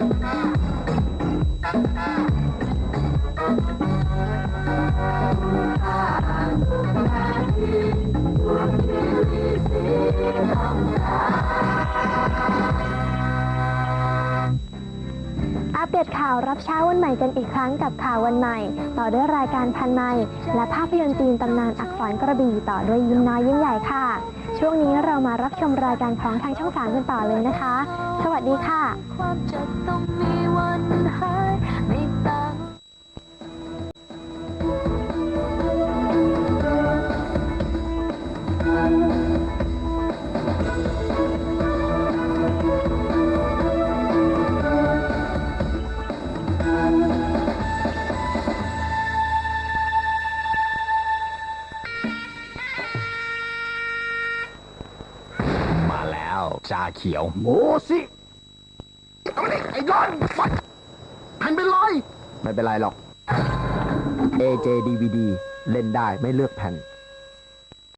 อัปเดตข่าวรับเช้าวันใหม่กันอีกครั้งกับข่าววันใหม่ ต่อด้วยรายการพันในและภาพยนตร์จีนตำนานอักษรกระบี่ต่อด้วยยิ้มน้อยยิ้มใหญ่ค่ะ ช่วงนี้ มารับชมรายการของทางช่องสามกันต่อเลยนะคะ สวัสดีค่ะาแล้วชาเขียวโมสิเอามาดิไอ้ดอนฟัดหันไปเลย ไม่เป็นไรหรอก AJ DVD เล่นได้ไม่เลือกแผ่น